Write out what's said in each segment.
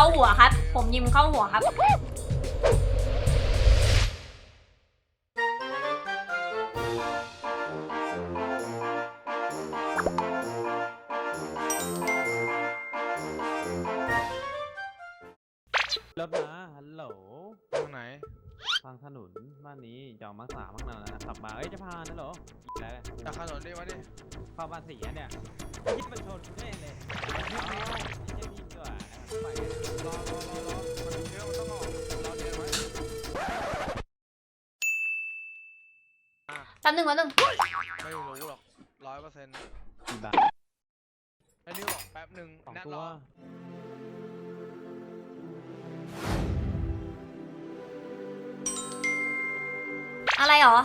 เข้าหัวครับ ผมยิงเข้าหัวครับ รถมาฮัลโหลตรงไหน ทางถนนบ้านนี้ยองมาสามมักนานแล้วนะขับมาเอ้ยจะพานนะเหรออีกแล้วจากถนนดิมาดิเข้าบ้านสี่อะเนี่ยคิดมันชนแน่เลย รอรอรอรอมันเยอะมันต้องออกรอเรียนไว้แป๊บหนึงแป๊บหนึงไม่รู้หรอกร้อยเปอร์เซ็นต์กี่บาทไอ้นิวบอกแป๊บหนึ่งสองนัดตัรวออะไรหรอ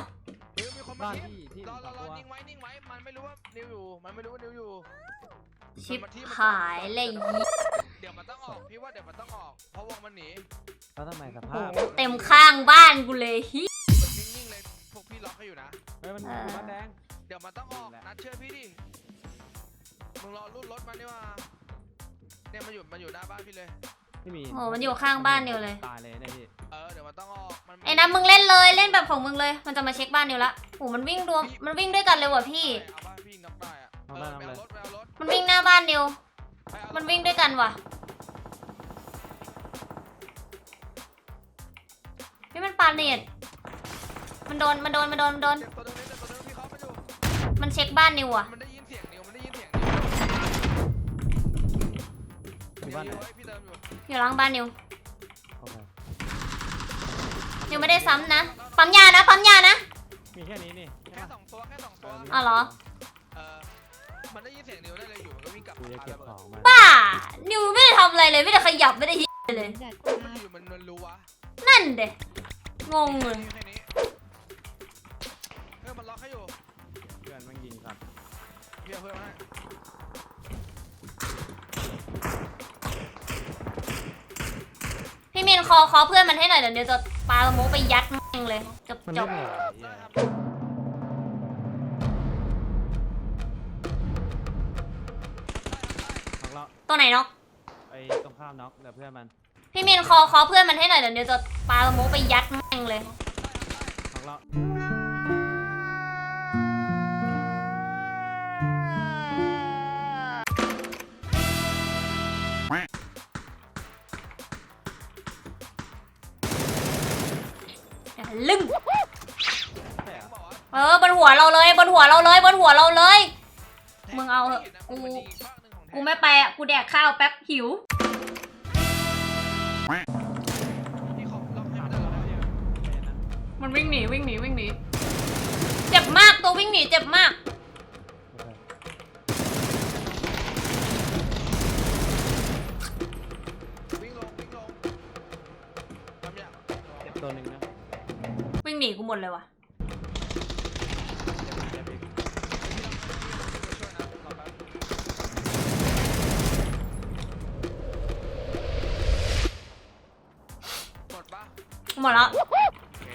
เฮ้ยมีคนมาบ้านทิ่มที่ที่รอสรอองรอตัวนิ่งไว้นิ่งไว้มันไม่รู้ว่านิวอยู่มันไม่รู้ว่านิวอยู่ ชิบมันมาที่หายเลยยี่เดี๋ยวมันต้องออกพี่ว่าเดี๋ยวมันต้องออกเพราะวงมันหนีแล้วทำไมสโอ้ภาพโหเต็มข้างบ้านกูเลยฮิมันนิ่งๆเลยพวกพี่ล็อกให้อยู่นะเฮ้ยมันอยู่บ้านแดงเดี๋ยวมันต้องออกนัดเชื่อพี่ดิมึงรอรุ่นรถมันดีกว่าเนี่ยมันอยู่มันอยู่หน้าบ้านพี่เลยไม่มีโอ้โหมันอยู่ข้างบ้านนิวเลยตายเลยเนี่ยพี่เออเดี๋ยวมันต้องออกมันไอ้น้ำมึงเล่นเลยเล่นแบบของมึงเลย มันจะมาเช็คบ้านนิวละโอ้โหมันวิ่งรวมมันวิ่งด้วยกันเลยว่ะพี่เอาบ้านพี่น็อกได้ อะเออไปเอารถไปเอารถมันวิ่งหน้าบ้านนิวไปเอารถมันวิ่งด้วยกันว่ะนี่มันปาเนตมันโดน มันโดน มันโดน มันโดน เจ็บตัวตรงนี้เจ็บตัวตรงนี้พี่เขาไปอยู่มันเช็คบ้านนิวอะ มันได้ยินเสียงนิวมันได้ยินเสียงอยู่นิวบ้านไหนนิวไว้พี่เติมอยู่อยู่หลังบ้านนิว โอเคนิวไม่ได้ซ้ำนะ ปั๊มยานะ ปั๊มยานะ มีแค่นี้นี่ใช่แค่ปะสองตัวแค่สองตัว อ๋อเหรอ เออ มันได้ยินเสียงนิวได้เลยอยู่มันก็วิ่งกลับกูจะเก็บมาของมาบ้า นิวไม่ได้ทำอะไรเลยไม่ได้ขยับไม่ได้ฮิเลยมันอยู่มันมันรู้วะนั่นเด็งงเลยแค่นี้เออมันล็อกให้อยู่เพื่อนมันยิงครับพี่เอาเพิ่มให้พี่มินคอคอเพื่อนมันให้หน่อยเดี๋ยวเดี๋ยวจะปาสโมกไปยัดแม่งเลยจบมันจไม่บเหนื่อยได้ครับ ตัวไหนเนาะไอ้ตรงข้ามน็อกเดี๋ยวเพื่อนมันพี่มินคอคอเพื่อนมันให้หน่อยเดี๋ยวเดี๋ยวจะปาสโมกไปยัดแม่งเลยของเราลึ่งใช่เหรอบอกว่าเออบนหัวเราเลย บนหัวเราเลย บนหัวเราเลย มึงเอาเหอะกู กูไม่ไปอะ กูแดกข้าวแป๊บหิวพี่เขาล็อกให้ถามไม่ได้เราหรอได้ยังใจเย็นนะมันวิ่งหนีวิ่งหนีวิ่งหนี เจ็บมากตัววิ่งหนีเจ็บมากโอเควิ่งลงวิ่งลงทำอย่าง เจ็บตัวหนึ่งนะ วิ่งหนีกูหมดเลยว่ะ หมดแล้ว โอเค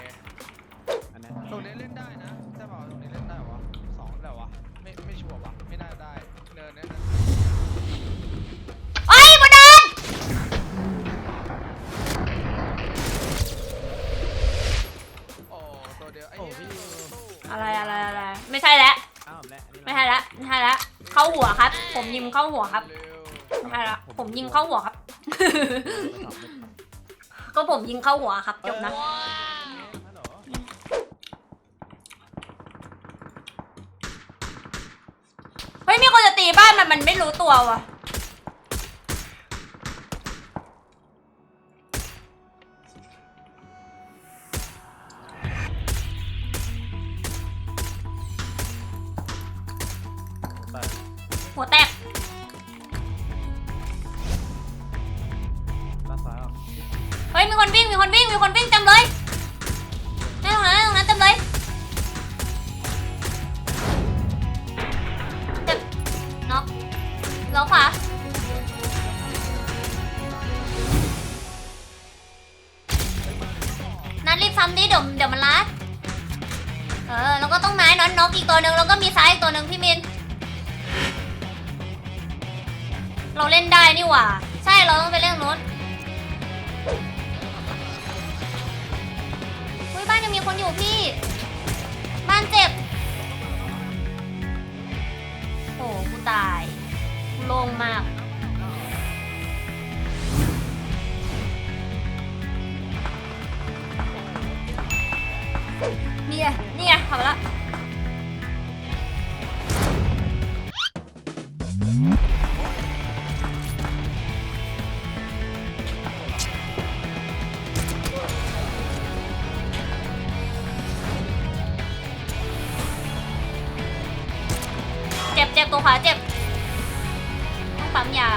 อันนี้ตรงนี้เล่นได้นะใช่เปล่าตรงนี้เล่นได้วะสองได้วะไม่ไม่ชัวร์วะไม่น่าได้เนินเนี่ยนะเอ้ยมาเดินโอ้ตัวเดียวไอ้โอ้เหี้ยพี่ตู้อะไรอะไรอะไร ไม่ใช่แล้ว อ้าวและอันนี้ไม่ใช่แล้วไม่ใช่แล้วเข้าหัวครับ ผมยิงเข้าหัวครับ เร็วไม่ใช่แล้วผมยิงเข้าหัวครับไม่ตอบไม่ตอบ ก็ผมยิงเข้าหัวครับจบนะเฮ้ยมีคนจะตีบ้านมันมันไม่รู้ตัวว่ะ มีคนวิ่งมีคนวิ่งมีคนวิ่งเต็มเลยนั่นตรงนั้นตรงนั้นเต็มเลยเจ็บน็อกล้วขวานัดรีบซ้ำดิเดี๋ยวเดี๋ยวมันลัดเออแล้วก็ต้องไม้น็อตน็อกอีกตัวหนึ่งแล้วก็มีซ้ายอีกตัวหนึ่งพี่มินเราเล่นได้นี่หว่า ใช่เราต้องไปเล่นนู้น มีคนอยู่พี่ บ้านเจ็บ ขวาเจ็บ ต้องปั๊มยา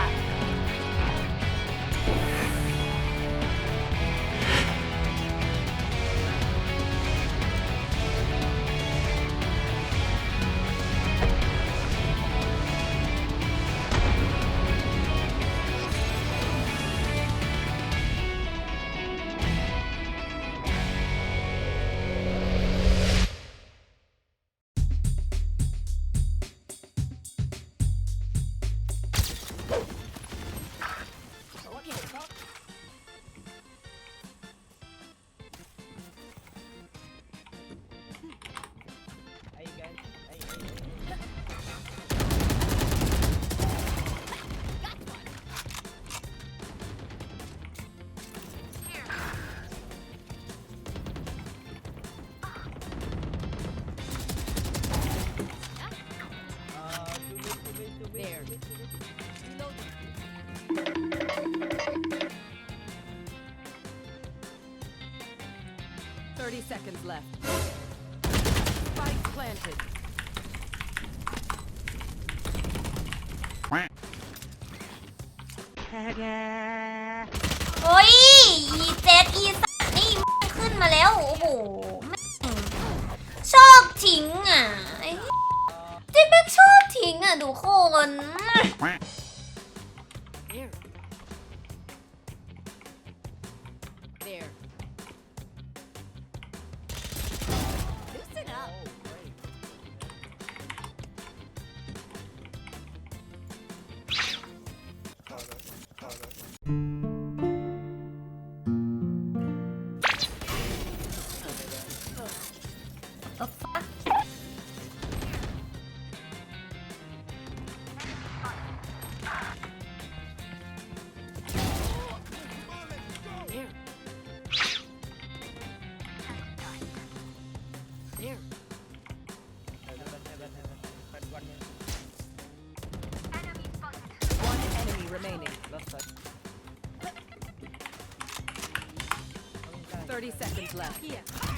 30 seconds left. Spike planted. โอ้ยอีเจ็ดอีสัตว์นี่มันขึ้นมาแล้ว โอ้โหแม่งชอบทิ้งอะไอ้เจ๊แม่งชอบทิ้งอะ ดูโคน There. ก็ 30 seconds left. Here.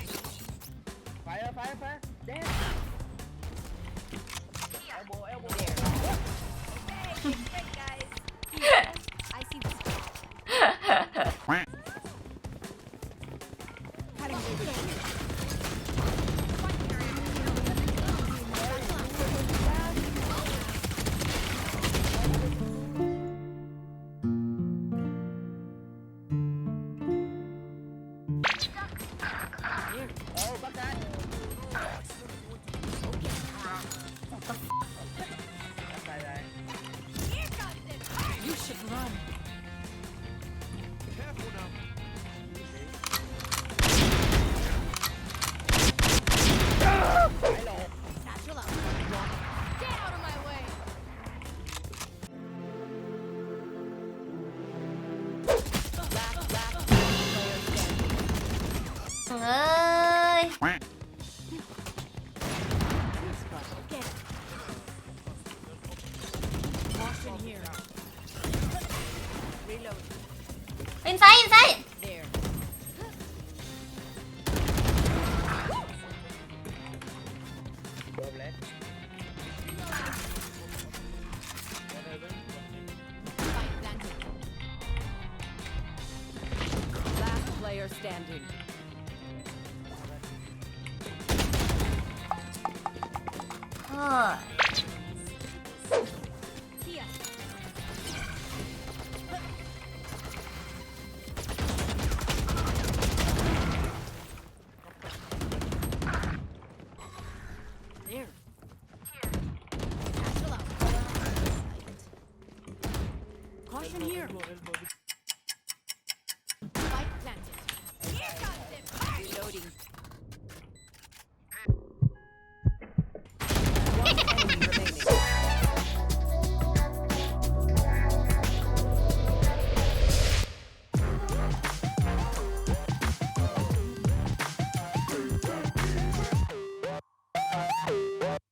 เอ้ย Get it. Caution here. Reload. อินไซด์อินไซด์ There. โดนเลย Spike planted. Last player standing.